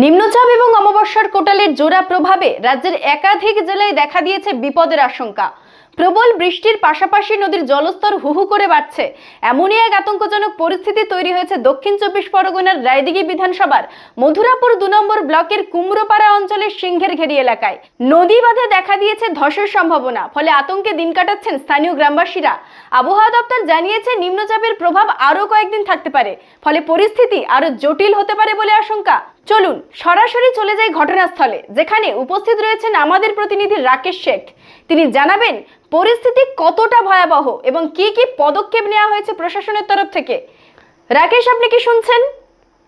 নিম্নচাপ এবং অমাবস্যার কোটালের জোড়া প্রভাবে রাজ্যের একাধিক জেলায় দেখা দিয়েছে বিপদের আশঙ্কা। প্রবল বৃষ্টির পাশাপাশি নদীর জলস্তর হুহু করে বাড়ছে। এমনই এক আতঙ্কজনক পরিস্থিতি তৈরি হয়েছে দক্ষিণ চব্বিশ পরগনার রায়দিঘি বিধানসভার মধুরাপুর দু নম্বর ব্লকের কুমড়োপাড়া অঞ্চলের সিংহের ঘেরি এলাকায়। নদী বাঁধে দেখা দিয়েছে ধসের সম্ভাবনা, ফলে আতঙ্কে দিন কাটাচ্ছেন স্থানীয় গ্রামবাসীরা। আবহাওয়া দপ্তর জানিয়েছে নিম্নচাপের প্রভাব আরও কয়েকদিন থাকতে পারে, ফলে পরিস্থিতি আরও জটিল হতে পারে বলে আশঙ্কা। চলুন, সরাসরি চলে যাই ঘটনাস্থলে, যেখানে উপস্থিত রয়েছেন আমাদের প্রতিনিধি রাকেশ শেখ। তিনি জানাবেন, পরিস্থিতি কতটা ভয়াবহ এবং কি কি পদক্ষেপ নেওয়া হয়েছে প্রশাসনের তরফ থেকে। রাকেশ, আপনি কি শুনছেন?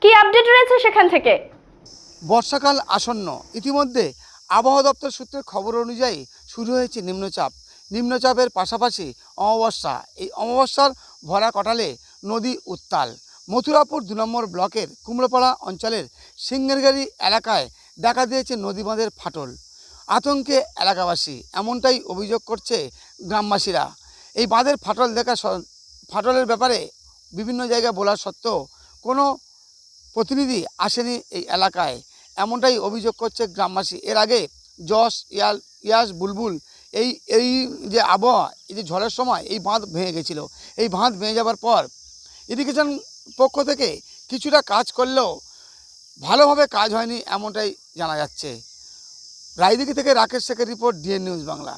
কি আপডেট রয়েছে সেখান থেকে? বর্ষাকাল আসন্ন। ইতিমধ্যে আবহাওয়া দপ্তর সূত্রের খবর অনুযায়ী শুরু হয়েছে নিম্নচাপ। নিম্নচাপের পাশাপাশি অমাবস্যা। এই অমাবস্যার ভরা কটালে নদী উত্তাল। মথুরাপুর দু নম্বর ব্লকের কুমড়োপাড়া অঞ্চলের সিঙ্গেরগাড়ি এলাকায় দেখা দিয়েছে নদী বাঁধের ফাটল। আতঙ্কে এলাকাবাসী এমনটাই অভিযোগ করছে গ্রামবাসীরা। এই বাঁধের ফাটল দেখা ফাটলের ব্যাপারে বিভিন্ন জায়গায় বলা সত্ত্বেও কোনো প্রতিনিধি আসেনি এই এলাকায়। এমনটাই অভিযোগ করছে গ্রামবাসী। এর আগে যশ, ইয়াল, ইয়াস, বুলবুল এই এই যে আবহাওয়া, এই যে ঝড়ের সময় এই বাঁধ ভেঙে গেছিল। এই বাঁধ ভেঙে যাওয়ার পর ইরিগেশন পক্ষ থেকে কিছুটা কাজ করলেও ভালোভাবে কাজ হয়নি এমনটাই জানা যাচ্ছে। রায়দিঘি থেকে রাকেশ শেখের রিপোর্ট ডিএন নিউজ বাংলা।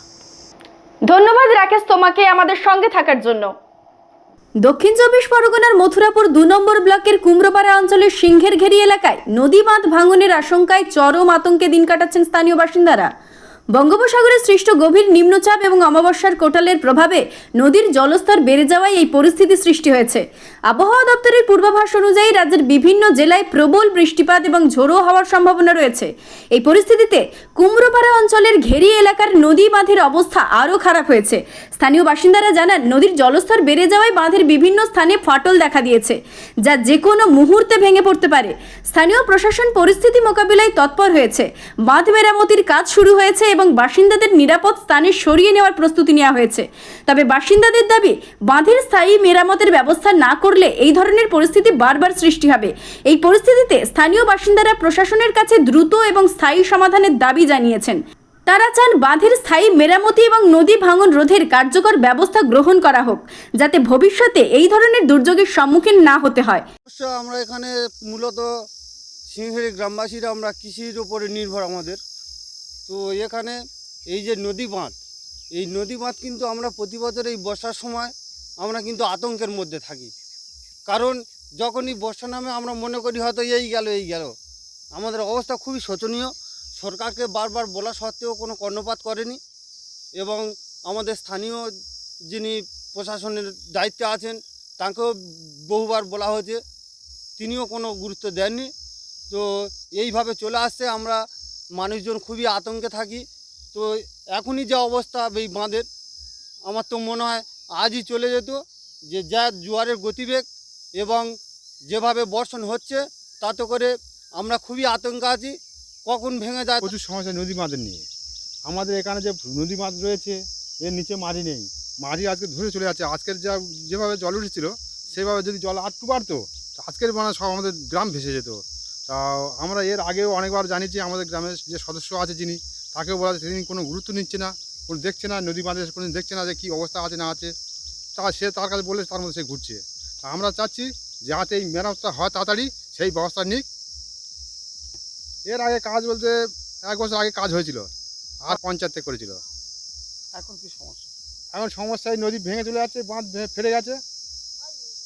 ধন্যবাদ রাকেশ তোমাকে আমাদের সঙ্গে থাকার জন্য। দক্ষিণ চব্বিশ পরগনার মথুরাপুর দু নম্বর ব্লকের কুমড়োপাড়া অঞ্চলের সিংহের ঘেরি এলাকায় নদী বাঁধ ভাঙনের আশঙ্কায় চরম আতঙ্কে দিন কাটাচ্ছেন স্থানীয় বাসিন্দারা। বঙ্গোপসাগরে সৃষ্ট গভীর নিম্নচাপ এবং অমাবস্যার কোটালের প্রভাবে নদীর জলস্তর বেড়ে যাওয়ায় এই পরিস্থিতি সৃষ্টি হয়েছে। আবহাওয়া দপ্তরের পূর্বাভাস অনুযায়ী রাজ্যের বিভিন্ন জেলায় প্রবল বৃষ্টিপাত এবং ঝোড়ো হওয়ার সম্ভাবনা রয়েছে। এই পরিস্থিতিতে কুমড়োপাড়া অঞ্চলের ঘেরি এলাকার নদী বাঁধের অবস্থা আরও খারাপ হয়েছে। স্থানীয় বাসিন্দারা জানান, নদীর জলস্তর বেড়ে যাওয়ায় বাঁধের বিভিন্ন স্থানে ফাটল দেখা দিয়েছে, যা যে কোনো মুহূর্তে ভেঙে পড়তে পারে। স্থানীয় প্রশাসন পরিস্থিতি মোকাবিলায় তৎপর হয়েছে। বাঁধ মেরামতির কাজ শুরু হয়েছে এবং বাসিন্দাদের নিরাপদ স্থানে সরিয়ে নেওয়ার প্রস্তুতি নেওয়া হয়েছে। তবে বাসিন্দাদের দাবি, বাঁধের স্থায়ী মেরামতের ব্যবস্থা না করলে এই ধরনের পরিস্থিতি বারবার সৃষ্টি হবে। এই পরিস্থিতিতে স্থানীয় বাসিন্দারা প্রশাসনের কাছে দ্রুত এবং স্থায়ী সমাধানের দাবি জানিয়েছেন। তারা চান বাঁধের স্থায়ী মেরামতি এবং নদী ভাঙন রোধের কার্যকর ব্যবস্থা গ্রহণ করা হোক, যাতে ভবিষ্যতে এই ধরনের দুর্যোগের সম্মুখীন না হতে হয়। আমরা এখানে মূলত সিংহেরি গ্রামবাসীরা, আমরা কৃষির উপরে নির্ভর আমাদের। তো এখানে এই যে নদী বাঁধ, এই নদী বাঁধ কিন্তু আমরা প্রতি বছর এই বর্ষার সময় আমরা কিন্তু আতঙ্কের মধ্যে থাকি। কারণ যখনই বর্ষা নামে আমরা মনে করি হয়তো এই গেল এই গেল, আমাদের অবস্থা খুবই শোচনীয়। সরকারকে বারবার বলা সত্ত্বেও কোনো কর্ণপাত করেনি এবং আমাদের স্থানীয় যিনি প্রশাসনের দায়িত্বে আছেন, তাকেও বহুবার বলা হয়েছে, তিনিও কোনো গুরুত্ব দেননি। তো এইভাবে চলে আসছে, আমরা মানুষজন খুবই আতঙ্কে থাকি। তো এখনই যা অবস্থা এই বাঁধের, আমার তো মনে হয় আজই চলে যেত যে যা জোয়ারের গতিবেগ এবং যেভাবে বর্ষণ হচ্ছে, তাতে করে আমরা খুবই আতঙ্কে আছি। কখন ভেঙে যায় প্রচুর সমস্যা নদী বাঁধের নিয়ে। আমাদের এখানে যে নদী বাঁধ রয়েছে, এর নিচে মাটি নেই। মাটি আজকে ধরে চলে যাচ্ছে। আজকের যা, যেভাবে জল উঠেছিল, সেভাবে যদি জল আটটু বাড়তো আজকের মানে সব আমাদের গ্রাম ভেসে যেত। তা আমরা এর আগেও অনেকবার জানিয়েছি আমাদের গ্রামের যে সদস্য আছে যিনি তাকেও বলা তিনি কোনো গুরুত্ব নিচ্ছে না কোনো দেখছে না নদী বাঁধে কোনো দেখছে না যে কী অবস্থা আছে না আছে। তা সে তার কাছে বললে তার মধ্যে সে ঘুরছে। তা আমরা চাচ্ছি যে যাতে এই মেরামতটা হয় তাড়াতাড়ি সেই ব্যবস্থা নিক। এর আগে কাজ বলতে এক বছর আগে কাজ হয়েছিল আর পঞ্চায়েত করেছিল। এখন কি সমস্যা? এখন সমস্যায় নদী ভেঙে চলে যাচ্ছে বাঁধ ফেলে গেছে।